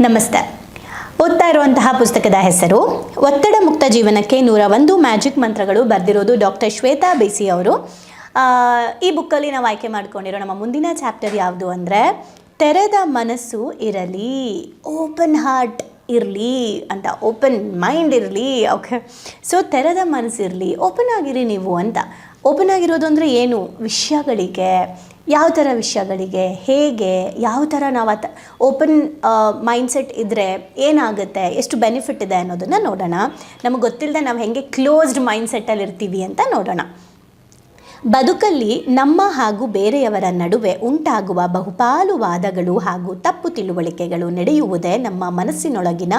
ನಮಸ್ತೆ. ಓದ್ತಾ ಇರುವಂತಹ ಪುಸ್ತಕದ ಹೆಸರು, ಒತ್ತಡ ಮುಕ್ತ ಜೀವನಕ್ಕೆ ನೂರ ಒಂದು ಮ್ಯಾಜಿಕ್ ಮಂತ್ರಗಳು ಬರೆದಿರೋದು ಡಾಕ್ಟರ್ ಶ್ವೇತಾ ಬೇಸಿ ಅವರು. ಈ ಬುಕ್ಕಲ್ಲಿ ನಾವು ಆಯ್ಕೆ ಮಾಡ್ಕೊಂಡಿರೋ ನಮ್ಮ ಮುಂದಿನ ಚಾಪ್ಟರ್ ಯಾವುದು ಅಂದರೆ, ತೆರೆದ ಮನಸ್ಸು ಇರಲಿ ಓಪನ್ ಹಾರ್ಟ್ ಇರಲಿ ಅಂತ ಓಪನ್ ಮೈಂಡ್ ಇರಲಿ ಓಕೆ ಸೊ ತೆರೆದ ಮನಸ್ಸಿರಲಿ ಓಪನ್ ಆಗಿರಿ ನೀವು ಅಂತ. ಓಪನ್ ಆಗಿರೋದು ಅಂದರೆ ಏನು? ವಿಷಯಗಳಿಗೆ ಯಾವ ಥರ ವಿಷಯಗಳಿಗೆ, ಹೇಗೆ, ಯಾವ ಥರ ನಾವು ಆ ಓಪನ್ ಮೈಂಡ್ಸೆಟ್ ಇದ್ದರೆ ಏನಾಗುತ್ತೆ, ಎಷ್ಟು ಬೆನಿಫಿಟ್ ಇದೆ ಅನ್ನೋದನ್ನು ನೋಡೋಣ. ನಮಗೆ ಗೊತ್ತಿಲ್ಲದೆ ನಾವು ಹೇಗೆ ಕ್ಲೋಸ್ಡ್ ಮೈಂಡ್ಸೆಟ್ಟಲ್ಲಿ ಇರ್ತೀವಿ ಅಂತ ನೋಡೋಣ. ಬದುಕಲ್ಲಿ ನಮ್ಮ ಹಾಗೂ ಬೇರೆಯವರ ನಡುವೆ ಉಂಟಾಗುವ ಬಹುಪಾಲು ವಾದಗಳು ಹಾಗೂ ತಪ್ಪು ತಿಳುವಳಿಕೆಗಳು ನಡೆಯುವುದೇ ನಮ್ಮ ಮನಸ್ಸಿನೊಳಗಿನ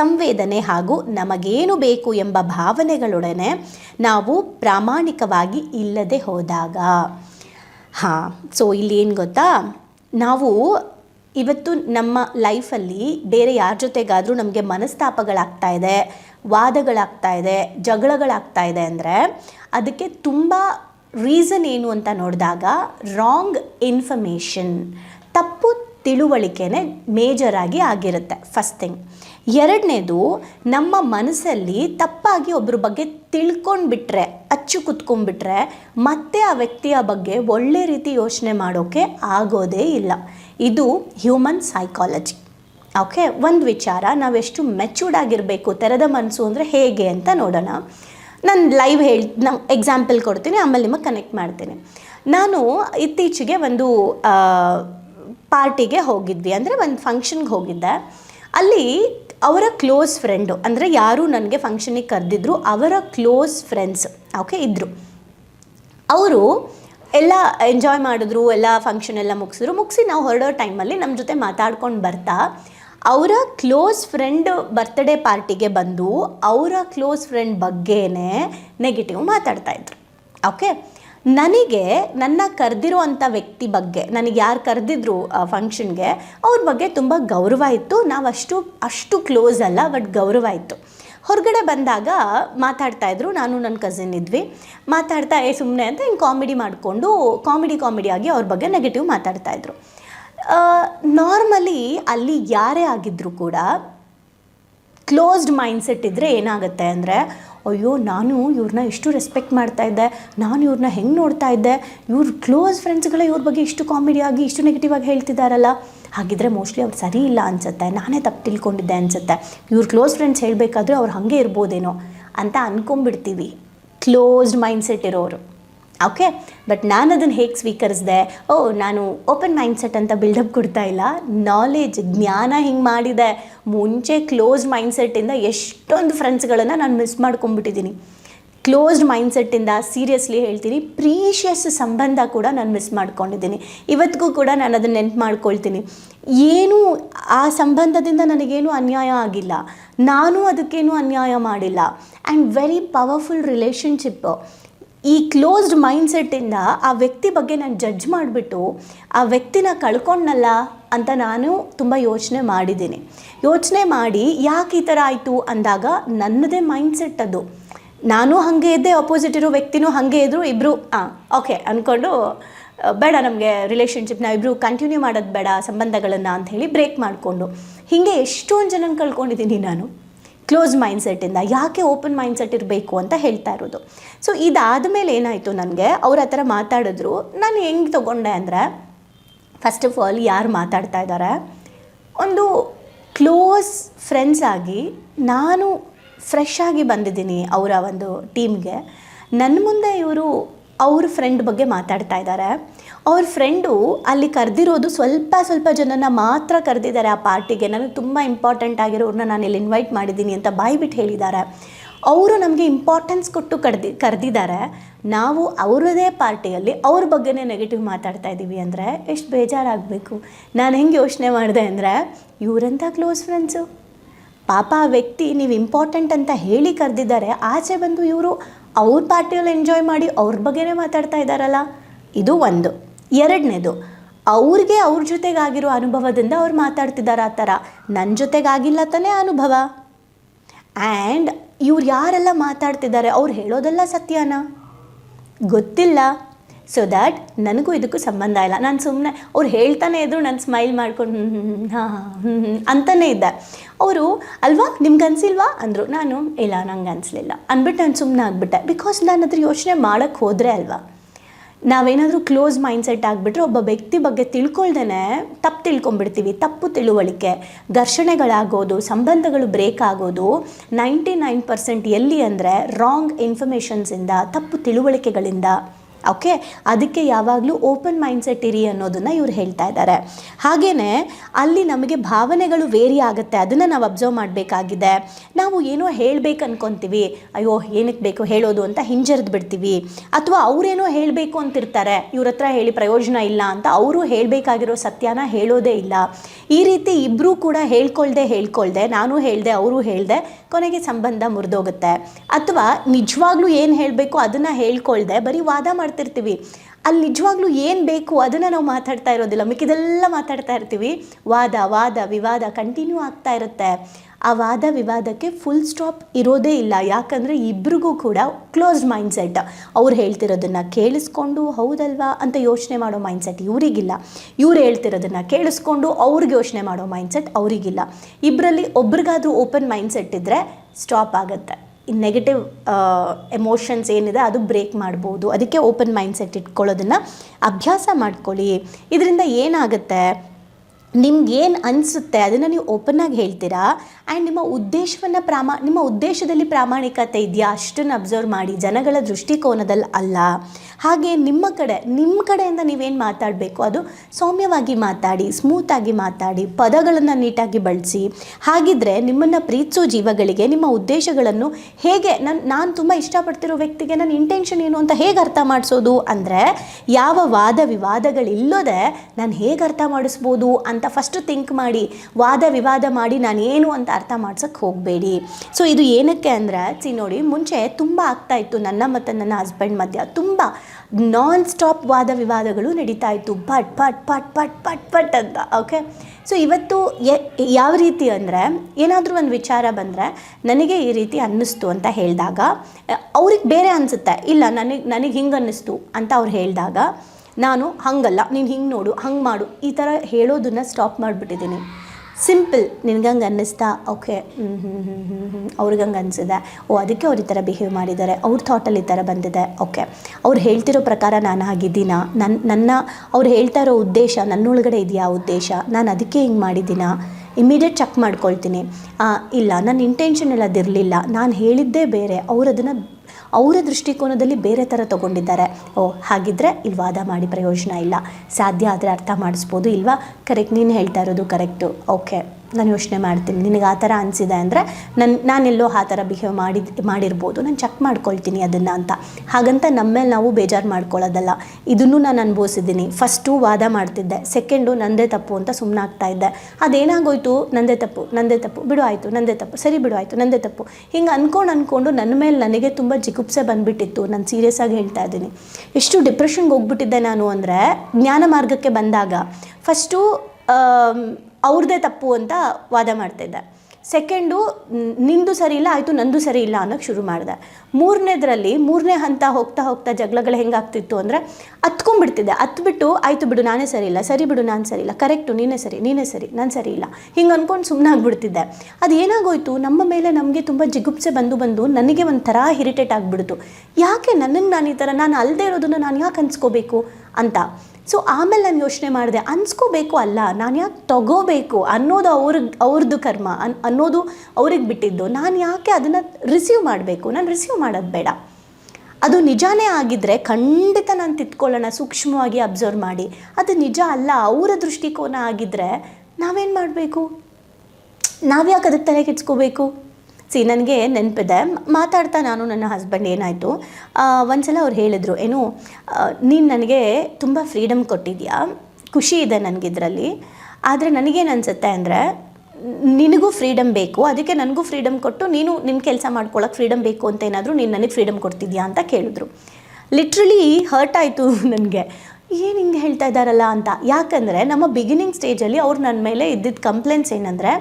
ಸಂವೇದನೆ ಹಾಗೂ ನಮಗೇನು ಬೇಕು ಎಂಬ ಭಾವನೆಗಳೊಡನೆ ನಾವು ಪ್ರಾಮಾಣಿಕವಾಗಿ ಇಲ್ಲದೆ ಹೋದಾಗ. ಹಾಂ ಸೊ ಇಲ್ಲಿ ಏನು ಗೊತ್ತಾ? ನಾವು ಇವತ್ತು ನಮ್ಮ ಲೈಫಲ್ಲಿ ಬೇರೆ ಯಾರ ಜೊತೆಗಾದರೂ ನಮಗೆ ಮನಸ್ತಾಪಗಳಾಗ್ತಾ ಇದೆ, ವಾದಗಳಾಗ್ತಾ ಇದೆ, ಜಗಳಗಳಾಗ್ತಾ ಇದೆ ಅಂದರೆ ಅದಕ್ಕೆ ತುಂಬ ರೀಸನ್ ಏನು ಅಂತ ನೋಡಿದಾಗ ರಾಂಗ್ ಇನ್ಫರ್ಮೇಷನ್ ತಪ್ಪು ತಿಳುವಳಿಕೆನೇ ಮೇಜರಾಗಿ ಆಗಿರುತ್ತೆ. ಫಸ್ಟ್ ಥಿಂಗ್ ಎರಡನೇದು, ನಮ್ಮ ಮನಸ್ಸಲ್ಲಿ ತಪ್ಪಾಗಿ ಒಬ್ಬರ ಬಗ್ಗೆ ತಿಳ್ಕೊಂಡ್ಬಿಟ್ರೆ ಅಚ್ಚು ಕುತ್ಕೊಂಡ್ಬಿಟ್ರೆ ಮತ್ತೆ ಆ ವ್ಯಕ್ತಿಯ ಬಗ್ಗೆ ಒಳ್ಳೆ ರೀತಿ ಯೋಚನೆ ಮಾಡೋಕ್ಕೆ ಆಗೋದೇ ಇಲ್ಲ. ಇದು ಹ್ಯೂಮನ್ ಸೈಕಾಲಜಿ ಓಕೆ ಒಂದು ವಿಚಾರ, ನಾವೆಷ್ಟು ಮೆಚೂರ್ಡ್ ಆಗಿರಬೇಕು, ತೆರೆದ ಮನಸ್ಸು ಅಂದರೆ ಹೇಗೆ ಅಂತ ನೋಡೋಣ. ನಾನು ಲೈವ್ ಹೇಳಿ ನಾವು ಎಕ್ಸಾಂಪಲ್ ಕೊಡ್ತೀನಿ, ಆಮೇಲೆ ನಿಮಗೆ ಕನೆಕ್ಟ್ ಮಾಡ್ತೀನಿ. ನಾನು ಇತ್ತೀಚೆಗೆ ಒಂದು ಪಾರ್ಟಿಗೆ ಹೋಗಿದ್ವಿ. ಅಂದರೆ ಒಂದು ಫಂಕ್ಷನ್ಗೆ ಹೋಗಿದ್ದೆ. ಅಲ್ಲಿ ಅವರ ಕ್ಲೋಸ್ ಫ್ರೆಂಡು ಅಂದರೆ ಯಾರು ನನಗೆ ಫಂಕ್ಷನಿಗೆ ಕರೆದಿದ್ರು, ಅವರ ಕ್ಲೋಸ್ ಫ್ರೆಂಡ್ಸ್ ಓಕೆ ಇದ್ದರು ಅವರು ಎಲ್ಲ ಎಂಜಾಯ್ ಮಾಡಿದ್ರು, ಎಲ್ಲ ಫಂಕ್ಷನ್ ಎಲ್ಲ ಮುಗಿಸಿದ್ರು. ಮುಗಿಸಿ ನಾವು ಹೊರಡೋ ಟೈಮಲ್ಲಿ ನಮ್ಮ ಜೊತೆ ಮಾತಾಡ್ಕೊಂಡು ಬರ್ತಾ, ಅವರ ಕ್ಲೋಸ್ ಫ್ರೆಂಡ್ ಬರ್ತ್ಡೇ ಪಾರ್ಟಿಗೆ ಬಂದು, ಅವರ ಕ್ಲೋಸ್ ಫ್ರೆಂಡ್ ಬಗ್ಗೆನೇ ನೆಗೆಟಿವ್ ಮಾತಾಡ್ತಾ ಇದ್ರು ಓಕೆ ನನಗೆ ನನ್ನ ಕರೆದಿರೋ ಅಂಥ ವ್ಯಕ್ತಿ ಬಗ್ಗೆ, ನನಗೆ ಯಾರು ಕರೆದಿದ್ರು ಫಂಕ್ಷನ್ಗೆ ಅವ್ರ ಬಗ್ಗೆ ತುಂಬ ಗೌರವ ಇತ್ತು. ನಾವು ಅಷ್ಟು ಅಷ್ಟು ಕ್ಲೋಸ್ ಅಲ್ಲ ಬಟ್ ಗೌರವ ಇತ್ತು. ಹೊರಗಡೆ ಬಂದಾಗ ಮಾತಾಡ್ತಾ ಇದ್ರು, ನಾನು ನನ್ನ ಕಸಿನ್ ಇದ್ವಿ. ಮಾತಾಡ್ತಾ, ಏ ಸುಮ್ಮನೆ ಅಂತ ಹಿಂಗೆ ಕಾಮಿಡಿ ಮಾಡಿಕೊಂಡು ಕಾಮಿಡಿ ಕಾಮಿಡಿಯಾಗಿ ಅವ್ರ ಬಗ್ಗೆ ನೆಗೆಟಿವ್ ಮಾತಾಡ್ತಾ ಇದ್ರು. ನಾರ್ಮಲಿ ಅಲ್ಲಿ ಯಾರೇ ಆಗಿದ್ದರೂ ಕೂಡ ಕ್ಲೋಸ್ಡ್ ಮೈಂಡ್ಸೆಟ್ ಇದ್ದರೆ ಏನಾಗುತ್ತೆ ಅಂದರೆ ಅಯ್ಯೋ, ನಾನು ಇವ್ರನ್ನ ಇಷ್ಟು ರೆಸ್ಪೆಕ್ಟ್ ಮಾಡ್ತಾ ಇದ್ದೆ, ನಾನು ಇವ್ರನ್ನ ಹೆಂಗೆ ನೋಡ್ತಾ ಇದ್ದೆ, ಇವ್ರ ಕ್ಲೋಸ್ ಫ್ರೆಂಡ್ಸ್ಗಳೇ ಇವ್ರ ಬಗ್ಗೆ ಇಷ್ಟು ಕಾಮಿಡಿಯಾಗಿ ಇಷ್ಟು ನೆಗೆಟಿವ್ ಆಗಿ ಹೇಳ್ತಿದ್ದಾರಲ್ಲ ಹಾಗಿದ್ರೆ ಮೋಸ್ಟ್ಲಿ ಅವ್ರು ಸರಿ ಇಲ್ಲ ಅನ್ಸುತ್ತೆ, ನಾನೇ ತಪ್ಪು ತಿಳ್ಕೊಂಡಿದ್ದೆ ಅನ್ಸುತ್ತೆ. ಇವ್ರ ಕ್ಲೋಸ್ ಫ್ರೆಂಡ್ಸ್ ಹೇಳಬೇಕಾದ್ರೆ ಅವ್ರು ಹಾಗೆ ಇರ್ಬೋದೇನೋ ಅಂತ ಅನ್ಕೊಂಬಿಡ್ತೀವಿ ಕ್ಲೋಸ್ಡ್ ಮೈಂಡ್ಸೆಟ್ ಇರೋರು. ಓಕೆ ಬಟ್ ನಾನು ಅದನ್ನು ಹೇಗೆ ಸ್ವೀಕರಿಸಿದೆ? ಓ ನಾನು ಓಪನ್ ಮೈಂಡ್ಸೆಟ್ ಅಂತ ಬಿಲ್ಡಪ್ ಕೊಡ್ತಾ ಇಲ್ಲ. ನಾಲೆಜ್ ಜ್ಞಾನ ಹಿಂಗೆ ಮಾಡಿದೆ. ಮುಂಚೆ ಕ್ಲೋಸ್ ಮೈಂಡ್ಸೆಟ್ಟಿಂದ ಎಷ್ಟೊಂದು ಫ್ರೆಂಡ್ಸ್ಗಳನ್ನು ನಾನು ಮಿಸ್ ಮಾಡ್ಕೊಂಬಿಟ್ಟಿದ್ದೀನಿ ಕ್ಲೋಸ್ಡ್ ಮೈಂಡ್ಸೆಟ್ಟಿಂದ ಸೀರಿಯಸ್ಲಿ ಹೇಳ್ತೀನಿ ಪ್ರೀಷಿಯಸ್ ಸಂಬಂಧ ಕೂಡ ನಾನು ಮಿಸ್ ಮಾಡ್ಕೊಂಡಿದ್ದೀನಿ ಇವತ್ತಿಗೂ ಕೂಡ ನಾನು ಅದನ್ನು ನೆನ್ಪು ಮಾಡ್ಕೊಳ್ತೀನಿ. ಏನೂ ಆ ಸಂಬಂಧದಿಂದ ನನಗೇನು ಅನ್ಯಾಯ ಆಗಿಲ್ಲ. ನಾನು ಅದಕ್ಕೇನು ಅನ್ಯಾಯ ಮಾಡಿಲ್ಲ. ಆ್ಯಂಡ್ ವೆರಿ ಪವರ್ಫುಲ್ ರಿಲೇಷನ್ಶಿಪ್ ಈ ಕ್ಲೋಸ್ಡ್ ಮೈಂಡ್ಸೆಟ್ಟಿಂದ ಆ ವ್ಯಕ್ತಿ ಬಗ್ಗೆ ನಾನು ಜಡ್ಜ್ ಮಾಡಿಬಿಟ್ಟು ಆ ವ್ಯಕ್ತಿನ ಕಳ್ಕೊಂಡಲ್ಲ ಅಂತ ನಾನು ತುಂಬ ಯೋಚನೆ ಮಾಡಿದ್ದೀನಿ. ಯೋಚನೆ ಮಾಡಿ ಯಾಕೆ ಈ ಥರ ಆಯಿತು ಅಂದಾಗ ನನ್ನದೇ ಮೈಂಡ್ಸೆಟ್ ಅದು. ನಾನು ಹಾಗೆ ಇದ್ದೆ ಅಪೋಸಿಟ್ ಇರೋ ವ್ಯಕ್ತಿನೂ ಹಾಗೆ ಇದ್ದರು ಇಬ್ಬರು ಹಾಂ ಓಕೆ ಅಂದ್ಕೊಂಡು ಬೇಡ ನಮಗೆ ರಿಲೇಷನ್ಶಿಪ್ನ ಇಬ್ಬರು ಕಂಟಿನ್ಯೂ ಮಾಡೋದು ಬೇಡ, ಸಂಬಂಧಗಳನ್ನು ಅಂತ ಹೇಳಿ ಬ್ರೇಕ್ ಮಾಡಿಕೊಂಡು. ಹೀಗೆ ಎಷ್ಟೊಂದು ಜನನ ಕಳ್ಕೊಂಡಿದ್ದೀನಿ ನಾನು. ಕ್ಲೋಸ್ ಮೈಂಡ್ಸೆಟ್ಟಿಂದ ಯಾಕೆ ಓಪನ್ ಮೈಂಡ್ಸೆಟ್ ಇರಬೇಕು ಅಂತ ಹೇಳ್ತಾ ಇರೋದು. ಸೊ ಇದಾದ ಮೇಲೆ ಏನಾಯಿತು ನನಗೆ? ಅವ್ರ ಹತ್ರ ಮಾತಾಡಿದ್ರು. ನಾನು ಹೆಂಗೆ ತೊಗೊಂಡೆ ಅಂದರೆ ಫಸ್ಟ್ ಆಫ್ ಆಲ್ ಯಾರು ಮಾತಾಡ್ತಾ ಇದ್ದಾರೆ ಒಂದು ಕ್ಲೋಸ್ ಫ್ರೆಂಡ್ಸ್ ಆಗಿ ನಾನು ಫ್ರೆಶ್ ಆಗಿ ಬಂದಿದ್ದೀನಿ ಅವರ ಒಂದು ಟೀಮ್ಗೆ ನನ್ನ ಮುಂದೆ ಇವರು ಅವ್ರ ಫ್ರೆಂಡ್ ಬಗ್ಗೆ ಮಾತಾಡ್ತಾ ಇದ್ದಾರೆ ಅವ್ರ ಫ್ರೆಂಡು ಅಲ್ಲಿ ಕರೆದಿರೋದು ಸ್ವಲ್ಪ ಸ್ವಲ್ಪ ಜನನ ಮಾತ್ರ ಕರೆದಿದ್ದಾರೆ ಆ ಪಾರ್ಟಿಗೆ. ನನಗೆ ತುಂಬ ಇಂಪಾರ್ಟೆಂಟ್ ಆಗಿರೋರನ್ನ ನಾನು ಇಲ್ಲಿ ಇನ್ವೈಟ್ ಮಾಡಿದ್ದೀನಿ ಅಂತ ಬಾಯ್ಬಿಟ್ಟು ಹೇಳಿದ್ದಾರೆ ಅವರು ನಮಗೆ ಇಂಪಾರ್ಟೆನ್ಸ್ ಕೊಟ್ಟು ಕರೆದಿ ಕರೆದಿದ್ದಾರೆ ನಾವು ಅವರದೇ ಪಾರ್ಟಿಯಲ್ಲಿ ಅವ್ರ ಬಗ್ಗೆನೇ ನೆಗೆಟಿವ್ ಮಾತಾಡ್ತಾ ಇದ್ದೀವಿ ಅಂದರೆ ಎಷ್ಟು ಬೇಜಾರಾಗಬೇಕು. ನಾನು ಹೆಂಗೆ ಯೋಚನೆ ಮಾಡಿದೆ ಅಂದರೆ ಇವರಂಥ ಕ್ಲೋಸ್ ಫ್ರೆಂಡ್ಸು ಪಾಪ ಆ ವ್ಯಕ್ತಿ ನೀವು ಇಂಪಾರ್ಟೆಂಟ್ ಅಂತ ಹೇಳಿ ಕರೆದಿದ್ದಾರೆ. ಆಚೆ ಬಂದು ಇವರು ಅವ್ರ ಪಾರ್ಟಿಯಲ್ಲಿ ಎಂಜಾಯ್ ಮಾಡಿ ಅವ್ರ ಬಗ್ಗೆನೇ ಮಾತಾಡ್ತಾ ಇದ್ದಾರಲ್ಲ ಇದು ಒಂದು. ಎರಡನೇದು, ಅವ್ರಿಗೆ ಅವ್ರ ಜೊತೆಗಾಗಿರೋ ಅನುಭವದಿಂದ ಅವ್ರು ಮಾತಾಡ್ತಿದ್ದಾರೆ ಆ ಥರ. ನನ್ನ ಜೊತೆಗಾಗಿಲ್ಲ ತಾನೇ ಅನುಭವ. ಆ್ಯಂಡ್ ಇವ್ರು ಯಾರೆಲ್ಲ ಮಾತಾಡ್ತಿದ್ದಾರೆ ಅವ್ರು ಹೇಳೋದೆಲ್ಲ ಸತ್ಯನಾ? ಗೊತ್ತಿಲ್ಲ. ಸೊ ದ್ಯಾಟ್ ನನಗೂ ಇದಕ್ಕೂ ಸಂಬಂಧ ಇಲ್ಲ. ನಾನು ಸುಮ್ಮನೆ ಅವ್ರು ಹೇಳ್ತಾನೆ ಇದ್ರು ನಾನು ಸ್ಮೈಲ್ ಮಾಡ್ಕೊಂಡು ಅಂತಲೇ ಇದ್ದೆ. ಅವರು ಅಲ್ವಾ ನಿಮ್ಗೆ ಅನಿಸಿಲ್ವಾ? ಅಂದರು. ನಾನು ಇಲ್ಲ, ನಂಗೆ ಅನಿಸ್ಲಿಲ್ಲ. ಅಂದ್ಬಿಟ್ಟು ನಾನು ಸುಮ್ಮನೆ ಆಗಿಬಿಟ್ಟೆ. ಬಿಕಾಸ್ ನಾನು ಅದ್ರ ಯೋಚನೆ ಮಾಡೋಕ್ಕೆ ಹೋದರೆ ಅಲ್ವಾ? ನಾವೇನಾದರೂ ಕ್ಲೋಸ್ ಮೈಂಡ್ಸೆಟ್ ಆಗಿಬಿಟ್ರೆ ಒಬ್ಬ ವ್ಯಕ್ತಿ ಬಗ್ಗೆ ತಿಳ್ಕೊಳ್ದೇ ತಪ್ಪು ತಿಳ್ಕೊಂಬಿಡ್ತೀವಿ ತಪ್ಪು ತಿಳುವಳಿಕೆ, ಘರ್ಷಣೆಗಳಾಗೋದು, ಸಂಬಂಧಗಳು ಬ್ರೇಕ್ ಆಗೋದು ನೈಂಟಿ ನೈನ್ ಪರ್ಸೆಂಟ್ ಎಲ್ಲಿ ಅಂದರೆ ರಾಂಗ್ ಇನ್ಫಾರ್ಮೇಷನ್ಸಿಂದ ತಪ್ಪು ತಿಳುವಳಿಕೆಗಳಿಂದ ಓಕೆ ಅದಕ್ಕೆ ಯಾವಾಗಲೂ ಓಪನ್ ಮೈಂಡ್ಸೆಟ್ ಇರಿ ಅನ್ನೋದನ್ನು ಇವ್ರು ಹೇಳ್ತಾ ಇದ್ದಾರೆ. ಹಾಗೆಯೇ ಅಲ್ಲಿ ನಮಗೆ ಭಾವನೆಗಳು ವೇರಿ ಆಗುತ್ತೆ, ಅದನ್ನು ನಾವು ಅಬ್ಸರ್ವ್ ಮಾಡಬೇಕಾಗಿದೆ. ನಾವು ಏನೋ ಹೇಳಬೇಕು ಅನ್ಕೊತೀವಿ, ಅಯ್ಯೋ ಏನಕ್ಕೆ ಬೇಕು ಹೇಳೋದು ಅಂತ ಹಿಂಜರಿದು ಬಿಡ್ತೀವಿ. ಅಥವಾ ಅವರೇನೋ ಹೇಳಬೇಕು ಅಂತಿರ್ತಾರೆ, ಇವ್ರ ಹತ್ರ ಹೇಳಿ ಪ್ರಯೋಜನ ಇಲ್ಲ ಅಂತ ಅವರು ಹೇಳಬೇಕಾಗಿರೋ ಸತ್ಯನ ಹೇಳೋದೇ ಇಲ್ಲ. ಈ ರೀತಿ ಇಬ್ಬರೂ ಕೂಡ ಹೇಳ್ಕೊಳ್ದೆ ಹೇಳ್ಕೊಳ್ದೆ, ನಾನು ಹೇಳಿದೆ, ಅವರು ಹೇಳಿದೆ, ಕೊನೆಗೆ ಸಂಬಂಧ ಮುರಿದೋಗುತ್ತೆ. ಅಥವಾ ನಿಜವಾಗ್ಲೂ ಏನು ಹೇಳಬೇಕು ಅದನ್ನು ಹೇಳ್ಕೊಳ್ದೆ, ಬರೀ ವಾದ ಮಾಡ್ತಿರ್ತೀವಿ. ಅಲ್ಲಿ ನಿಜವಾಗ್ಲೂ ಏನು ಬೇಕು ಅದನ್ನು ನಾವು ಮಾತಾಡ್ತಾ ಇರೋದಿಲ್ಲ. ಮಿಕ್ಕಿದೆಲ್ಲ ಮಾತಾಡ್ತಾ ಇರ್ತೀವಿ. ವಾದ ವಾದ, ವಿವಾದ ಕಂಟಿನ್ಯೂ ಆಗ್ತಾ ಇರುತ್ತೆ. ಆ ವಾದ, ವಿವಾದಕ್ಕೆ ಫುಲ್ ಸ್ಟಾಪ್ ಇರೋದೇ ಇಲ್ಲ. ಯಾಕಂದರೆ ಇಬ್ರಿಗೂ ಕೂಡ ಕ್ಲೋಸ್ಡ್ ಮೈಂಡ್ಸೆಟ್ ಅವ್ರು ಹೇಳ್ತಿರೋದನ್ನು ಕೇಳಿಸ್ಕೊಂಡು ಹೌದಲ್ವಾ ಅಂತ ಯೋಚನೆ ಮಾಡೋ ಮೈಂಡ್ಸೆಟ್ ಇವರಿಗಿಲ್ಲ. ಇವ್ರು ಹೇಳ್ತಿರೋದನ್ನು ಕೇಳಿಸ್ಕೊಂಡು ಅವ್ರಿಗೆ ಯೋಚನೆ ಮಾಡೋ ಮೈಂಡ್ಸೆಟ್ ಅವರಿಗಿಲ್ಲ. ಇಬ್ಬರಲ್ಲಿ ಒಬ್ರಿಗಾದರೂ ಓಪನ್ ಮೈಂಡ್ಸೆಟ್ ಇದ್ದರೆ ಸ್ಟಾಪ್ ಆಗುತ್ತೆ. ನೆಗೆಟಿವ್ ಎಮೋಷನ್ಸ್ ಏನಿದೆ ಅದು ಬ್ರೇಕ್ ಮಾಡ್ಬೋದು. ಅದಕ್ಕೆ ಓಪನ್ ಮೈಂಡ್ಸೆಟ್ ಇಟ್ಕೊಳ್ಳೋದನ್ನು ಅಭ್ಯಾಸ ಮಾಡ್ಕೊಳ್ಳಿ. ಇದರಿಂದ ಏನಾಗುತ್ತೆ? ನಿಮ್ಗೆ ಏನು ಅನಿಸುತ್ತೆ? ಅದನ್ನು ನೀವು ಓಪನ್ನಾಗಿ ಹೇಳ್ತೀರಾ? ಆ್ಯಂಡ್ ನಿಮ್ಮ ಉದ್ದೇಶವನ್ನು ಪ್ರಾಮಾ, ನಿಮ್ಮ ಉದ್ದೇಶದಲ್ಲಿ ಪ್ರಾಮಾಣಿಕತೆ ಇದೆಯಾ? ಅಷ್ಟನ್ನು ಅಬ್ಸರ್ವ್ ಮಾಡಿ ಜನಗಳ ದೃಷ್ಟಿಕೋನದಲ್ಲಿ ಅಲ್ಲ. ಹಾಗೆ ನಿಮ್ಮ ಕಡೆ ನಿಮ್ಮ ಕಡೆಯಿಂದ ನೀವೇನು ಮಾತಾಡಬೇಕು? ಅದು ಸೌಮ್ಯವಾಗಿ ಮಾತಾಡಿ ಸ್ಮೂತಾಗಿ ಮಾತಾಡಿ, ಪದಗಳನ್ನು ನೀಟಾಗಿ ಬಳಸಿ. ಹಾಗಿದ್ರೆ ನಿಮ್ಮನ್ನು ಪ್ರೀತಿಸೋ ಜೀವಗಳಿಗೆ, ನಿಮ್ಮ ಉದ್ದೇಶಗಳನ್ನು ಹೇಗೆ, ನಾನು ನಾನು ತುಂಬ ಇಷ್ಟಪಡ್ತಿರೋ ವ್ಯಕ್ತಿಗೆ ನನ್ನ ಇಂಟೆನ್ಷನ್ ಏನು ಅಂತ ಹೇಗೆ ಅರ್ಥ ಮಾಡಿಸೋದು ಅಂದರೆ, ಯಾವ ವಾದ ವಿವಾದಗಳಿಲ್ಲದೆ ನಾನು ಹೇಗೆ ಅರ್ಥ ಮಾಡಿಸ್ಬೋದು ಅಂತ ಫಸ್ಟು ಥಿಂಕ್ ಮಾಡಿ, ವಾದ ವಿವಾದ ಮಾಡಿ ನಾನು ಏನು ಅಂತ ಅರ್ಥ ಮಾಡ್ಸೋಕ್ಕೆ ಹೋಗಬೇಡಿ. ಸೊ ಇದು ಏನಕ್ಕೆ ಅಂದರೆ, ಸಿ ನೋಡಿ, ಮುಂಚೆ ತುಂಬ ಆಗ್ತಾ ಇತ್ತು ನನ್ನ ಮತ್ತು ನನ್ನ ಹಸ್ಬೆಂಡ್ ಮಧ್ಯ. ತುಂಬ ನಾನ್ ಸ್ಟಾಪ್ ವಾದ ವಿವಾದಗಳು ನಡೀತಾ ಇತ್ತು. ಪಟ್ ಪಟ್ ಪಟ್ ಪಟ್ ಪಟ್ ಪಟ್ ಅಂತ ಓಕೆ ಸೊ ಇವತ್ತು ಯಾವ ರೀತಿ ಅಂದರೆ, ಏನಾದರೂ ಒಂದು ವಿಚಾರ ಬಂದರೆ ನನಗೆ ಈ ರೀತಿ ಅನ್ನಿಸ್ತು ಅಂತ ಹೇಳಿದಾಗ ಅವ್ರಿಗೆ ಬೇರೆ ಅನಿಸುತ್ತೆ. ಇಲ್ಲ, ನನಗೆ ನನಗೆ ಹಿಂಗೆ ಅನ್ನಿಸ್ತು ಅಂತ ಅವ್ರು ಹೇಳಿದಾಗ ನಾನು ಹಂಗಲ್ಲ, ನೀನು ಹಿಂಗೆ ನೋಡು, ಹಂಗೆ ಮಾಡು, ಈ ಥರ ಹೇಳೋದನ್ನು ಸ್ಟಾಪ್ ಮಾಡಿಬಿಟ್ಟಿದ್ದೀನಿ. ಸಿಂಪಲ್ ನಿನ್ಗಂಗೆ ಅನ್ನಿಸ್ತಾ? ಓಕೆ ಹ್ಞೂ ಹ್ಞೂ ಹ್ಞೂ ಹ್ಞೂ ಹ್ಞೂ ಅವ್ರಿಗೆ ಹಂಗೆ ಅನಿಸಿದೆ. ಓ, ಅದಕ್ಕೆ ಅವ್ರು ಈ ಥರ ಬಿಹೇವ್ ಮಾಡಿದ್ದಾರೆ ಅವ್ರ ಥಾಟಲ್ಲಿ ಈ ಥರ ಬಂದಿದೆ. ಓಕೆ ಅವ್ರು ಹೇಳ್ತಿರೋ ಪ್ರಕಾರ ನಾನು ಆಗಿದ್ದೀನ ನನ್ನ ನನ್ನ, ಅವ್ರು ಹೇಳ್ತಾ ಇರೋ ಉದ್ದೇಶ ನನ್ನೊಳಗಡೆ ಇದೆಯಾ ಉದ್ದೇಶ? ನಾನು ಅದಕ್ಕೆ ಹಿಂಗೆ ಮಾಡಿದ್ದೀನ? ಇಮಿಡಿಯೇಟ್ ಚೆಕ್ ಮಾಡ್ಕೊಳ್ತೀನಿ. ಇಲ್ಲ ನನ್ನ ಇಂಟೆನ್ಷನ್ ಎಲ್ಲ ಅದಿರಲಿಲ್ಲ. ನಾನು ಹೇಳಿದ್ದೇ ಬೇರೆ. ಅವ್ರು ಅದನ್ನು ಅವರ ದೃಷ್ಟಿಕೋನದಲ್ಲಿ ಬೇರೆ ಥರ ತಗೊಂಡಿದ್ದಾರೆ. ಓ, ಹಾಗಿದ್ರೆ ಇಲ್ಲಿ ವಾದ ಮಾಡಿ ಪ್ರಯೋಜನ ಇಲ್ಲ. ಸಾಧ್ಯ ಆದರೆ ಅರ್ಥ ಮಾಡಿಸ್ಬೋದು ಇಲ್ವಾ? ಕರೆಕ್ಟ್ ನೀನು ಹೇಳ್ತಾ ಇರೋದು ಕರೆಕ್ಟು ಓಕೆ ನಾನು ಯೋಚನೆ ಮಾಡ್ತೀನಿ, ನಿನಗೆ ಆ ಥರ ಅನಿಸಿದೆ ಅಂದರೆ ನನ್ನ ನಾನೆಲ್ಲೋ ಆ ಥರ ಬಿಹೇವ್ ಮಾಡಿದ, ಮಾಡಿರ್ಬೋದು, ನಾನು ಚೆಕ್ ಮಾಡ್ಕೊಳ್ತೀನಿ ಅದನ್ನು ಅಂತ. ಹಾಗಂತ ನಮ್ಮ ಮೇಲೆ ನಾವು ಬೇಜಾರು ಮಾಡ್ಕೊಳ್ಳೋದಲ್ಲ. ಇದನ್ನು ನಾನು ಅನುಭವಿಸಿದ್ದೀನಿ. ಫಸ್ಟು ವಾದ ಮಾಡ್ತಿದ್ದೆ ಸೆಕೆಂಡು ನಂದೇ ತಪ್ಪು ಅಂತ ಸುಮ್ಮನೆ ಆಗ್ತಾಯಿದ್ದೆ ಅದೇನಾಗೋಯ್ತು? ನಂದೇ ತಪ್ಪು ನಂದೇ ತಪ್ಪು. ಬಿಡು ಆಯಿತು, ನಂದೇ ತಪ್ಪು. ಸರಿ ಬಿಡು ಆಯಿತು, ನಂದೇ ತಪ್ಪು. ಹಿಂಗೆ ಅನ್ಕೊಂಡು ಅಂದ್ಕೊಂಡು ನನ್ನ ಮೇಲೆ ನನಗೆ ತುಂಬ ಜಿಗುಪ್ಸೆ ಬಂದುಬಿಟ್ಟಿತ್ತು. ನಾನು ಸೀರಿಯಸ್ ಆಗಿ ಹೇಳ್ತಾ ಇದ್ದೀನಿ. ಎಷ್ಟು ಡಿಪ್ರೆಷನ್ಗೆ ಹೋಗ್ಬಿಟ್ಟಿದ್ದೆ ನಾನು ಅಂದರೆ ಜ್ಞಾನ ಮಾರ್ಗಕ್ಕೆ ಬಂದಾಗ ಫಸ್ಟು ಅವ್ರದ್ದೇ ತಪ್ಪು ಅಂತ ವಾದ ಮಾಡ್ತಿದ್ದೆ ಸೆಕೆಂಡು ನಿಂದು ಸರಿ ಇಲ್ಲ, ಆಯಿತು, ನಂದು ಸರಿ ಇಲ್ಲ ಅನ್ನೋಕ್ಕೆ ಶುರು ಮಾಡಿದೆ. ಮೂರನೇದರಲ್ಲಿ ಮೂರನೇ ಹಂತ ಹೋಗ್ತಾ ಹೋಗ್ತಾ ಜಗಳಗಳು ಹೆಂಗಾಗ್ತಿತ್ತು ಅಂದರೆ ಹತ್ಕೊಂಡ್ಬಿಡ್ತಿದ್ದೆ ಹತ್ಬಿಟ್ಟು ಆಯಿತು ಬಿಡು, ನಾನೇ ಸರಿ ಇಲ್ಲ, ಸರಿ ಬಿಡು, ನಾನು ಸರಿ ಇಲ್ಲ, ಕರೆಕ್ಟು, ನೀನೇ ಸರಿ ನೀನೇ ಸರಿ, ನಾನು ಸರಿ ಇಲ್ಲ. ಹಿಂಗೆ ಅಂದ್ಕೊಂಡು ಸುಮ್ಮನೆ ಆಗ್ಬಿಡ್ತಿದ್ದೆ. ಅದು ಏನಾಗೋಯ್ತು? ನಮ್ಮ ಮೇಲೆ ನಮಗೆ ತುಂಬ ಜಿಗುಪ್ಸೆ ಬಂದು ಬಂದು ನನಗೆ ಒಂಥರ ಹಿರಿಟೇಟ್ ಆಗಿಬಿಡ್ತು. ಯಾಕೆ ನನ್ನನ್ನು ನಾನು ಈ ಥರ, ನಾನು ಅಲ್ಲದೆ ಇರೋದನ್ನು ನಾನು ಯಾಕೆ ಅನ್ಸ್ಕೋಬೇಕು ಅಂತ. ಸೊ ಆಮೇಲೆ ನಾನು ಯೋಚನೆ ಮಾಡಿದೆ, ಅನ್ಸ್ಕೋಬೇಕು ಅಲ್ಲ, ನಾನು ಯಾಕೆ ತಗೋಬೇಕು ಅನ್ನೋದು ಅವ್ರಿಗೆ ಅವ್ರದ್ದು ಕರ್ಮ, ಅನ್, ಅನ್ನೋದು ಅವ್ರಿಗೆ ಬಿಟ್ಟಿದ್ದು. ನಾನು ಯಾಕೆ ಅದನ್ನು ರಿಸೀವ್ ಮಾಡಬೇಕು? ನಾನು ರಿಸೀವ್ ಮಾಡೋದು ಬೇಡ. ಅದು ನಿಜಾನೇ ಆಗಿದ್ದರೆ ಖಂಡಿತ ನಾನು ತಿತ್ಕೊಳ್ಳೋಣ, ಸೂಕ್ಷ್ಮವಾಗಿ ಅಬ್ಸರ್ವ್ ಮಾಡಿ. ಅದು ನಿಜ ಅಲ್ಲ, ಅವರ ದೃಷ್ಟಿಕೋನ ಆಗಿದ್ದರೆ ನಾವೇನು ಮಾಡಬೇಕು? ನಾವ್ಯಾಕೆ ಅದಕ್ಕೆ ತಲೆ ಕೆಡ್ಸ್ಕೋಬೇಕು? ಸಿ ನನಗೆ ನೆನಪಿದೆ. ಮಾತಾಡ್ತಾ ನಾನು ನನ್ನ ಹಸ್ಬೆಂಡ್ ಏನಾಯಿತು? ಒಂದ್ಸಲ ಅವ್ರು ಹೇಳಿದರು, ಏನು ನೀನು ನನಗೆ ತುಂಬ ಫ್ರೀಡಮ್ ಕೊಟ್ಟಿದ್ಯಾ? ಖುಷಿ ಇದೆ ನನಗಿದ್ರಲ್ಲಿ. ಆದರೆ ನನಗೇನು ಅನಿಸುತ್ತೆ ಅಂದರೆ, ನಿನಗೂ ಫ್ರೀಡಮ್ ಬೇಕು. ಅದಕ್ಕೆ ನನಗೂ ಫ್ರೀಡಮ್ ಕೊಟ್ಟು ನೀನು ನಿನ್ನ ಕೆಲಸ ಮಾಡ್ಕೊಳ್ಳೋಕೆ ಫ್ರೀಡಮ್ ಬೇಕು ಅಂತ ಏನಾದರೂ ನೀನು ನನಗೆ ಫ್ರೀಡಮ್ ಕೊಡ್ತಿದ್ಯಾ? ಅಂತ ಕೇಳಿದ್ರು. ಲಿಟ್ರಲಿ ಹರ್ಟ್ ಆಯಿತು ನನಗೆ. ಏನು ಹಿಂಗೆ ಹೇಳ್ತಾ ಇದ್ದಾರಲ್ಲ ಅಂತ. ಯಾಕಂದರೆ ನಮ್ಮ ಬಿಗಿನಿಂಗ್ ಸ್ಟೇಜಲ್ಲಿ ಅವ್ರು ನನ್ನ ಮೇಲೆ ಇದ್ದಿದ್ದ ಕಂಪ್ಲೇಂಟ್ಸ್ ಏನಂದರೆ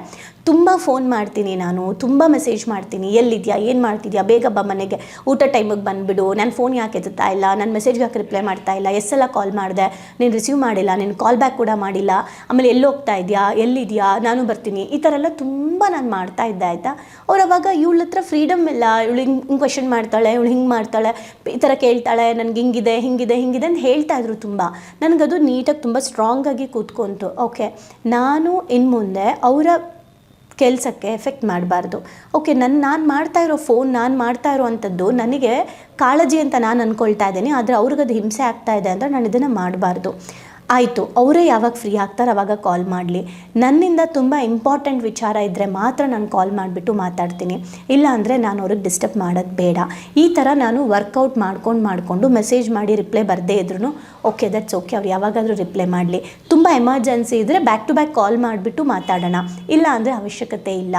ತುಂಬ ಫೋನ್ ಮಾಡ್ತೀನಿ ನಾನು, ತುಂಬ ಮೆಸೇಜ್ ಮಾಡ್ತೀನಿ. ಎಲ್ಲಿದ್ಯಾ? ಏನು ಮಾಡ್ತಿದ್ಯಾ? ಬೇಗ ಬಾ ಮನೆಗೆ. ಊಟ ಟೈಮಿಗೆ ಬಂದುಬಿಡು. ನಾನು ಫೋನ್ ಯಾಕೆ ಎತ್ತುತ್ತಾ ಇಲ್ಲ? ನನ್ನ ಮೆಸೇಜ್ಗೆ ಯಾಕೆ ರಿಪ್ಲೈ ಮಾಡ್ತಾ ಇಲ್ಲ? ಎಷ್ಟೆಲ್ಲ ಕಾಲ್ ಮಾಡಿದೆ. ನೀನು ರಿಸೀವ್ ಮಾಡಿಲ್ಲ. ನೀನು ಕಾಲ್ ಬ್ಯಾಕ್ ಕೂಡ ಮಾಡಿಲ್ಲ. ಆಮೇಲೆ ಎಲ್ಲಿ ಹೋಗ್ತಾ ಇದೆಯಾ? ಎಲ್ಲಿದೆಯಾ? ನಾನು ಬರ್ತೀನಿ. ಈ ಥರ ಎಲ್ಲ ತುಂಬ ನಾನು ಮಾಡ್ತಾ ಇದ್ದೆ, ಆಯಿತಾ? ಅವ್ರು ಅವಾಗ ಇವಳ ಹತ್ರ ಫ್ರೀಡಮ್ ಇಲ್ಲ. ಇವಳು ಹಿಂಗೆ ಹಿಂಗೆ ಕ್ವೆಶನ್ ಮಾಡ್ತಾಳೆ, ಇವಳು ಹಿಂಗೆ ಮಾಡ್ತಾಳೆ, ಈ ಥರ ಕೇಳ್ತಾಳೆ, ನನಗೆ ಹಿಂಗಿದೆ ಹಿಂಗಿದೆ ಹಿಂಗಿದೆ ಅಂತ ಹೇಳ್ತಾ ಇದ್ರು ತುಂಬ. ನನಗದು ನೀಟಾಗಿ ತುಂಬ ಸ್ಟ್ರಾಂಗಾಗಿ ಕೂತ್ಕೊಂತು. ಓಕೆ ನಾನು ಇನ್ನು ಮುಂದೆ ಅವರ ಕೆಲಸಕ್ಕೆ ಎಫೆಕ್ಟ್ ಮಾಡಬಾರ್ದು. ಓಕೆ ನನ್ನ ನಾನು ಮಾಡ್ತಾ ಇರೋ ಫೋನ್ ನಾನು ಮಾಡ್ತಾ ಇರೋ ಅಂಥದ್ದು ನನಗೆ ಕಾಳಜಿ ಅಂತ ನಾನು ಅಂದ್ಕೊಳ್ತಾ ಇದ್ದೀನಿ, ಆದರೆ ಅವ್ರಿಗದು ಹಿಂಸೆ ಆಗ್ತಾ ಇದೆ ಅಂದರೆ ನಾನು ಇದನ್ನು ಮಾಡಬಾರ್ದು. ಆಯಿತು, ಅವರೇ ಯಾವಾಗ ಫ್ರೀ ಆಗ್ತಾರೆ ಅವಾಗ ಕಾಲ್ ಮಾಡಲಿ. ನನ್ನಿಂದ ತುಂಬ ಇಂಪಾರ್ಟೆಂಟ್ ವಿಚಾರ ಇದ್ದರೆ ಮಾತ್ರ ನಾನು ಕಾಲ್ ಮಾಡಿಬಿಟ್ಟು ಮಾತಾಡ್ತೀನಿ. ಇಲ್ಲ ಅಂದರೆ ನಾನು ಅವ್ರಿಗೆ ಡಿಸ್ಟರ್ಬ್ ಮಾಡೋದು ಬೇಡ. ಈ ಥರ ನಾನು ವರ್ಕೌಟ್ ಮಾಡ್ಕೊಂಡು ಮಾಡಿಕೊಂಡು ಮೆಸೇಜ್ ಮಾಡಿ ರಿಪ್ಲೈ ಬರದೇ ಇದ್ರೂ ಓಕೆ ದಟ್ಸ್ ಓಕೆ ಅವ್ರು ಯಾವಾಗಾದರೂ ರಿಪ್ಲೈ ಮಾಡಲಿ. ತುಂಬ ಎಮರ್ಜೆನ್ಸಿ ಇದ್ದರೆ ಬ್ಯಾಕ್ ಟು ಬ್ಯಾಕ್ ಕಾಲ್ ಮಾಡಿಬಿಟ್ಟು ಮಾತಾಡೋಣ. ಇಲ್ಲ ಅಂದರೆ ಅವಶ್ಯಕತೆ ಇಲ್ಲ.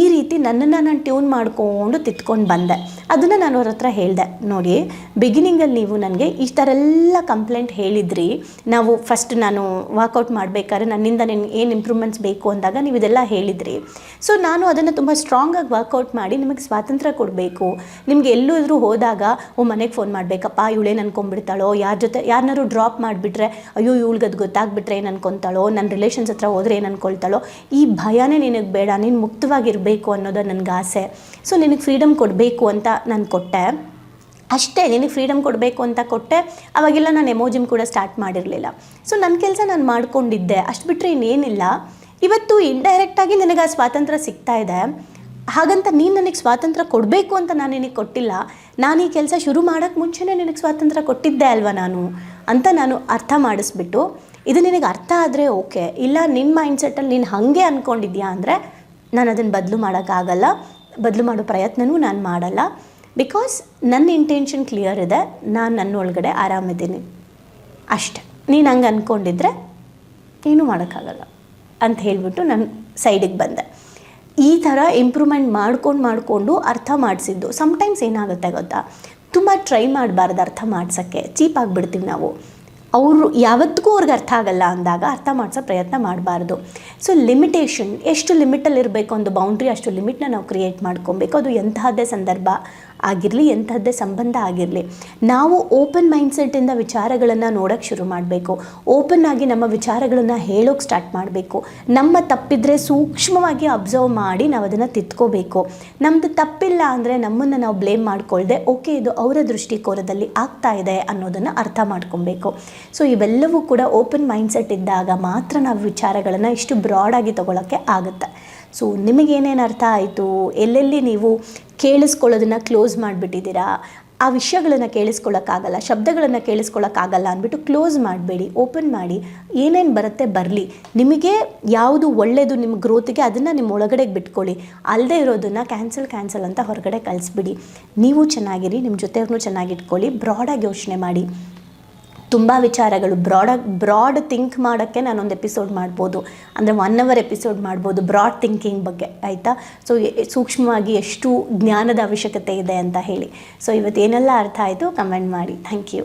ಈ ರೀತಿ ನನ್ನನ್ನು ನಾನು ಟ್ಯೂನ್ ಮಾಡಿಕೊಂಡು ತಿತ್ಕೊಂಡು ಬಂದೆ. ಅದನ್ನು ನಾನು ಅವ್ರ ಹತ್ರ ಹೇಳಿದೆ. ನೋಡಿ ಬಿಗಿನಿಂಗಲ್ಲಿ ನೀವು ನನಗೆ ಈ ಥರ ಎಲ್ಲ ಕಂಪ್ಲೇಂಟ್ ಹೇಳಿದ್ರಿ. ನಾವು ಫಸ್ಟ್ ನಾನು ವಾಕೌಟ್ ಮಾಡಬೇಕಾದ್ರೆ ನನ್ನಿಂದ ನಿನ್ಗೆ ಏನು ಇಂಪ್ರೂವ್ಮೆಂಟ್ಸ್ ಬೇಕು ಅಂದಾಗ ನೀವು ಇದೆಲ್ಲ ಹೇಳಿದ್ರಿ. ಸೊ ನಾನು ಅದನ್ನು ತುಂಬ ಸ್ಟ್ರಾಂಗಾಗಿ ವರ್ಕೌಟ್ ಮಾಡಿ ನಿಮಗೆ ಸ್ವಾತಂತ್ರ್ಯ ಕೊಡಬೇಕು. ನಿಮ್ಗೆ ಎಲ್ಲೂ ಹೋದಾಗ, ಓ, ಮನೆಗೆ ಫೋನ್ ಮಾಡಬೇಕಪ್ಪ ಇವಳೇನು ಅನ್ಕೊಂಡ್ಬಿಡ್ತಾಳೋ ಯಾರ ಜೊತೆ ಯಾರನ್ನಾರು ಡ್ರಾಪ್ ಮಾಡಿಬಿಟ್ರೆ, ಅಯ್ಯೋ ಇವಳಿಗೆ ಅದು ಗೊತ್ತಾಗ್ಬಿಟ್ರೆ ಏನು ಅನ್ಕೊತಾಳೋ ನನ್ನ ರಿಲೇಷನ್ಸ್ ಹತ್ರ ಹೋದ್ರೆ ಏನು ಅನ್ಕೊಳ್ತಾಳೋ, ಈ ಭಯನೇ ನಿನಗೆ ಬೇಡ, ನೀನು ಮುಕ್ತವಾಗಿರಬೇಕು ಅನ್ನೋದು ನನಗೆ ಆಸೆ. ಸೊ ನಿನಗೆ ಫ್ರೀಡಮ್ ಕೊಡಬೇಕು ಅಂತ ನಾನು ಕೊಟ್ಟೆ. ಅಷ್ಟೇ, ನಿನಗೆ ಫ್ರೀಡಮ್ ಕೊಡಬೇಕು ಅಂತ ಕೊಟ್ಟೆ, ಅವಾಗೆಲ್ಲ ನಾನು ಎಮೋಜಿಮ್ ಕೂಡ ಸ್ಟಾರ್ಟ್ ಮಾಡಿರಲಿಲ್ಲ. ಸೊ ನನ್ನ ಕೆಲಸ ನಾನು ಮಾಡ್ಕೊಂಡಿದ್ದೆ. ಅಷ್ಟು ಬಿಟ್ಟರೆ ಇನ್ನೇನಿಲ್ಲ. ಇವತ್ತು ಇಂಡೈರೆಕ್ಟಾಗಿ ನನಗೆ ಆ ಸ್ವಾತಂತ್ರ್ಯ ಸಿಗ್ತಾ ಇದೆ. ಹಾಗಂತ ನೀನು ನನಗೆ ಸ್ವಾತಂತ್ರ್ಯ ಕೊಡಬೇಕು ಅಂತ ನಾನು ನಿನಗೆ ಕೊಟ್ಟಿಲ್ಲ. ನಾನು ಈ ಕೆಲಸ ಶುರು ಮಾಡೋಕ್ಕೆ ಮುಂಚೆನೇ ನಿನಗೆ ಸ್ವಾತಂತ್ರ್ಯ ಕೊಟ್ಟಿದ್ದೆ ಅಲ್ವಾ ನಾನು? ಅಂತ ನಾನು ಅರ್ಥ ಮಾಡಿಸ್ಬಿಟ್ಟು, ಇದು ನಿನಗೆ ಅರ್ಥ ಆದರೆ ಓಕೆ. ಇಲ್ಲ ನಿನ್ನ ಮೈಂಡ್ಸೆಟ್ಟಲ್ಲಿ ನೀನು ಹಾಗೆ ಅಂದ್ಕೊಂಡಿದ್ಯಾ ಅಂದರೆ, ನಾನು ಅದನ್ನು ಬದಲು ಮಾಡೋಕ್ಕಾಗಲ್ಲ ಬದಲು ಮಾಡೋ ಪ್ರಯತ್ನವೂ ನಾನು ಮಾಡಲ್ಲ. ಬಿಕಾಸ್ ನನ್ನ ಇಂಟೆನ್ಷನ್ ಕ್ಲಿಯರ್ ಇದೆ, ನಾನು ನನ್ನ ಒಳಗಡೆ ಆರಾಮಿದ್ದೀನಿ. ಅಷ್ಟೆ. ನೀನು ಹಂಗೆ ಅಂದ್ಕೊಂಡಿದ್ರೆ ಏನೂ ಮಾಡೋಕ್ಕಾಗಲ್ಲ ಅಂತ ಹೇಳಿಬಿಟ್ಟು ನಾನು ಸೈಡಿಗೆ ಬಂದೆ. ಈ ಥರ ಇಂಪ್ರೂವ್ಮೆಂಟ್ ಮಾಡ್ಕೊಂಡು ಮಾಡಿಕೊಂಡು ಅರ್ಥ ಮಾಡಿಸಿದ್ದು ಸಮ್ಟೈಮ್ಸ್ ಏನಾಗುತ್ತೆ ಗೊತ್ತಾ? ತುಂಬ ಟ್ರೈ ಮಾಡಬಾರ್ದು ಅರ್ಥ ಮಾಡ್ಸೋಕ್ಕೆ. ಚೀಪ್ ಆಗಿಬಿಡ್ತೀವಿ ನಾವು. ಅವರು ಯಾವತ್ತಿಗೂ ಅವ್ರಿಗೆ ಅರ್ಥ ಆಗಲ್ಲ ಅಂದಾಗ ಅರ್ಥ ಮಾಡಿಸೋ ಪ್ರಯತ್ನ ಮಾಡಬಾರ್ದು. ಸೊ ಲಿಮಿಟೇಷನ್ ಎಷ್ಟು ಲಿಮಿಟಲ್ಲಿ ಇರಬೇಕು ಒಂದು ಬೌಂಡ್ರಿ ಅಷ್ಟು ಲಿಮಿಟ್ನ ನಾವು ಕ್ರಿಯೇಟ್ ಮಾಡ್ಕೊಬೇಕು. ಅದು ಎಂತಹದ್ದೇ ಸಂದರ್ಭ. ಆಗಿರಲಿ, ಎಂಥದ್ದೇ ಸಂಬಂಧ ಆಗಿರಲಿ, ನಾವು ಓಪನ್ ಮೈಂಡ್ಸೆಟ್ಟಿಂದ ವಿಚಾರಗಳನ್ನು ನೋಡೋಕ್ಕೆ ಶುರು ಮಾಡಬೇಕು. ಓಪನ್ ಆಗಿ ನಮ್ಮ ವಿಚಾರಗಳನ್ನು ಹೇಳೋಕ್ಕೆ ಸ್ಟಾರ್ಟ್ ಮಾಡಬೇಕು. ನಮ್ಮ ತಪ್ಪಿದ್ರೆ ಸೂಕ್ಷ್ಮವಾಗಿ ಅಬ್ಸರ್ವ್ ಮಾಡಿ ನಾವು ಅದನ್ನು ತಿತ್ಕೋಬೇಕು. ನಮ್ಮದು ತಪ್ಪಿಲ್ಲ ಅಂದರೆ ನಮ್ಮನ್ನು ನಾವು ಬ್ಲೇಮ್ ಮಾಡಿಕೊಳ್ಳದೆ ಓಕೆ ಇದು ಅವರ ದೃಷ್ಟಿಕೋನದಲ್ಲಿ ಆಗ್ತಾ ಇದೆ ಅನ್ನೋದನ್ನು ಅರ್ಥ ಮಾಡ್ಕೊಬೇಕು ಸೊ ಇವೆಲ್ಲವೂ ಕೂಡ ಓಪನ್ ಮೈಂಡ್ಸೆಟ್ ಇದ್ದಾಗ ಮಾತ್ರ ನಾವು ವಿಚಾರಗಳನ್ನು ಇಷ್ಟು ಬ್ರಾಡಾಗಿ ತಗೊಳ್ಳೋಕ್ಕೆ ಆಗುತ್ತೆ. ಸೊ ನಿಮಗೇನೇನು ಅರ್ಥ ಆಯಿತು? ಎಲ್ಲೆಲ್ಲಿ ನೀವು ಕೇಳಿಸ್ಕೊಳ್ಳೋದನ್ನ ಕ್ಲೋಸ್ ಮಾಡಿಬಿಟ್ಟಿದ್ದೀರಾ? ಆ ವಿಷಯಗಳನ್ನು ಕೇಳಿಸ್ಕೊಳ್ಳೋಕ್ಕಾಗಲ್ಲ ಶಬ್ದಗಳನ್ನು ಕೇಳಿಸ್ಕೊಳ್ಳೋಕ್ಕಾಗಲ್ಲ ಅಂದ್ಬಿಟ್ಟು ಕ್ಲೋಸ್ ಮಾಡಬೇಡಿ ಓಪನ್ ಮಾಡಿ, ಏನೇನು ಬರುತ್ತೆ ಬರಲಿ. ನಿಮಗೆ ಯಾವುದು ಒಳ್ಳೆಯದು ನಿಮ್ಮ ಗ್ರೋತಿಗೆ ಅದನ್ನು ನಿಮ್ಮ ಒಳಗಡೆಗೆ ಬಿಟ್ಕೊಳ್ಳಿ. ಅಲ್ಲದೆ ಇರೋದನ್ನು ಕ್ಯಾನ್ಸಲ್ ಕ್ಯಾನ್ಸಲ್ ಅಂತ ಹೊರಗಡೆ ಕಳಿಸ್ಬಿಡಿ. ನೀವು ಚೆನ್ನಾಗಿರಿ, ನಿಮ್ಮ ಜೊತೆಯವ್ರನ್ನೂ ಚೆನ್ನಾಗಿಟ್ಕೊಳ್ಳಿ ಬ್ರಾಡಾಗಿ ಯೋಚನೆ ಮಾಡಿ. ತುಂಬ ವಿಚಾರಗಳು. ಬ್ರಾಡ್ ಬ್ರಾಡ್ ಥಿಂಕ್ ಮಾಡೋಕ್ಕೆ ನಾನೊಂದು ಎಪಿಸೋಡ್ ಮಾಡ್ಬೋದು. ಅಂದರೆ ಒನ್ ಅವರ್ ಎಪಿಸೋಡ್ ಮಾಡ್ಬೋದು ಬ್ರಾಡ್ ಥಿಂಕಿಂಗ್ ಬಗ್ಗೆ, ಆಯಿತಾ? ಸೊ ಸೂಕ್ಷ್ಮವಾಗಿ ಎಷ್ಟು ಜ್ಞಾನದ ಅವಶ್ಯಕತೆ ಇದೆ ಅಂತ ಹೇಳಿ. ಸೊ ಇವತ್ತು ಏನೆಲ್ಲ ಅರ್ಥ ಆಯಿತು ಕಮೆಂಟ್ ಮಾಡಿ. Thank you